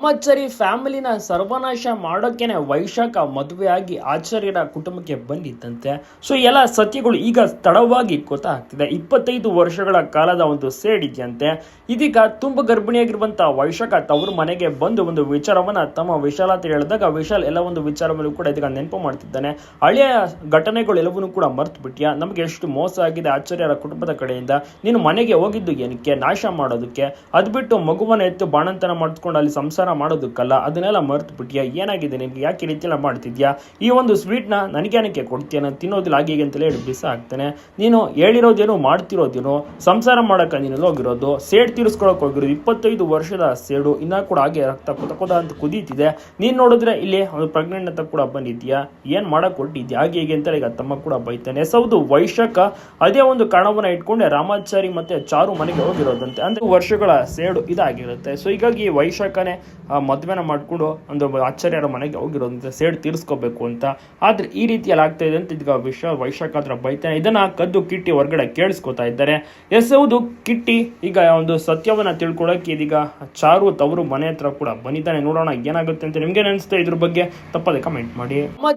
ರಾಮಾಚಾರಿ ಫ್ಯಾಮಿಲಿನ ಸರ್ವನಾಶ ಮಾಡೋಕೆನೆ ವೈಶಾಖ ಮದುವೆಯಾಗಿ ಆಚಾರ್ಯರ ಕುಟುಂಬಕ್ಕೆ ಬಂದಿದ್ದಂತೆ. ಸೊ ಎಲ್ಲ ಸತ್ಯಗಳು ಈಗ ತಡವಾಗಿ ಗೊತ್ತಾಗ್ತಿದೆ. ಇಪ್ಪತ್ತೈದು ವರ್ಷಗಳ ಕಾಲದ ಒಂದು ಸೇಡಿದೆಯಂತೆ ಇದೀಗ ತುಂಬ ಗರ್ಭಿಣಿಯಾಗಿರುವಂತಹ ವೈಶಾಖ ತವರು ಮನೆಗೆ ಬಂದು ಒಂದು ವಿಚಾರವನ್ನ ತಮ್ಮ ವಿಶಾಲ ಅಂತ ಹೇಳಿದಾಗ ವಿಶಾಲ್ ಎಲ್ಲ ಒಂದು ವಿಚಾರವನ್ನು ಕೂಡ ಇದೀಗ ನೆನಪು ಮಾಡ್ತಿದ್ದಾನೆ. ಹಳೆಯ ಘಟನೆಗಳು ಎಲ್ಲವನ್ನೂ ಕೂಡ ಮರ್ತು ಬಿಟ್ಟಿಯಾ ನಮಗೆ ಎಷ್ಟು ಮೋಸ ಆಗಿದೆ ಆಚಾರ್ಯರ ಕುಟುಂಬದ ಕಡೆಯಿಂದ. ನೀನು ಮನೆಗೆ ಹೋಗಿದ್ದು ಏನಕ್ಕೆ? ನಾಶ ಮಾಡೋದಕ್ಕೆ. ಅದ್ಬಿಟ್ಟು ಮಗುವನ್ನ ಎತ್ತು ಬಾಣಂತನ ಮಾಡಿಸ್ಕೊಂಡು ಅಲ್ಲಿ ಸಂಸಾರ ಮಾಡೋದಕ್ಕಲ್ಲ, ಅದನ್ನೆಲ್ಲ ಮರ್ತು ಬಿಟ್ಟಿಯಾ ಏನಾಗಿದೆ ನಿನಗೆ? ಯಾಕೆ ಈ ರೀತಿಯೆಲ್ಲ ಮಾಡ್ತಿದ್ಯಾ? ಈ ಒಂದು ಸ್ವೀಟ್ನ ನನಗೇನಕ್ಕೆ ಕೊಡ್ತೀಯ? ನಾನು ತಿನ್ನೋದಿಲ್ಲ ಹಾಗೆ ಹೀಗೆ ಅಂತಲೇ ಹೇಳಿ ಬಿಸ ಆಗ್ತಾನೆ. ನೀನು ಹೇಳಿರೋದೇನು ಮಾಡ್ತಿರೋದೇನು? ಸಂಸಾರ ಮಾಡಕ್ಕೆ ನೀನು ಹೋಗಿರೋದು, ಸೇಡ್ ತೀರಿಸ್ಕೊಳಕ್ಕೆ ಹೋಗಿರೋದು, ಇಪ್ಪತ್ತೈದು ವರ್ಷದ ಸೇಡು, ಇನ್ನೂ ಕೂಡ ಹಾಗೆ ರಕ್ತ ಕುದ ಕುದ ಅಂತ ಕುದೀತಿದೆ. ನೀನು ನೋಡಿದ್ರೆ ಇಲ್ಲಿ ಒಂದು ಪ್ರೆಗ್ನೆಂಟ್ ಅಂತ ಕೂಡ ಬಂದಿದ್ಯಾ? ಏನು ಮಾಡೋಕೆ ಹೊಟ್ಟಿದ್ಯಾ ಹಾಗೆ ಹೀಗೆ ಅಂತ ಈಗ ತಮ್ಮ ಕೂಡ ಬೈತಾನೆ. ಸೌದು ವೈಶಾಖ ಅದೇ ಒಂದು ಕಾರಣವನ್ನ ಇಟ್ಕೊಂಡೆ ರಾಮಾಚಾರಿ ಮತ್ತೆ ಚಾರು ಮನೆಗೆ ಹೋಗಿರೋದಂತೆ. ಅಂದ್ರೆ ವರ್ಷಗಳ ಸೇಡು ಇದಾಗಿರುತ್ತೆ. ಸೊ ಹೀಗಾಗಿ ವೈಶಾಖನೇ ಆ ಮದುವೆನ ಮಾಡಿಕೊಂಡು ಒಂದು ಆಚಾರ್ಯರ ಮನೆಗೆ ಹೋಗಿರೋದಂತ ಸೇಡು ತೀರಿಸ್ಕೋಬೇಕು ಅಂತ. ಆದ್ರೆ ಈ ರೀತಿಯಲ್ಲಿ ಆಗ್ತಾ ಇದೆ ಅಂತ ಈಗ ವಿಶ್ವ ವೈಶಾಖ ಹತ್ರ ಬೈತಾನೆ. ಇದನ್ನ ಕದ್ದು ಕಿಟ್ಟಿ ಹೊರಗಡೆ ಕೇಳಿಸ್ಕೊತಾ ಇದ್ದಾರೆ. ಎಸ್ ಕಿಟ್ಟಿ ಈಗ ಒಂದು ಸತ್ಯವನ್ನ ತಿಳ್ಕೊಳಕ್ಕೆ ಇದೀಗ ಚಾರು ತವರು ಮನೆ ಹತ್ರ ಕೂಡ ಬಂದಿದ್ದಾನೆ. ನೋಡೋಣ ಏನಾಗುತ್ತೆ ಅಂತ ನಿಮ್ಗೆ ಅನಿಸ್ತಾ ಇದ್ರ ಬಗ್ಗೆ ತಪ್ಪದೆ ಕಮೆಂಟ್ ಮಾಡಿ.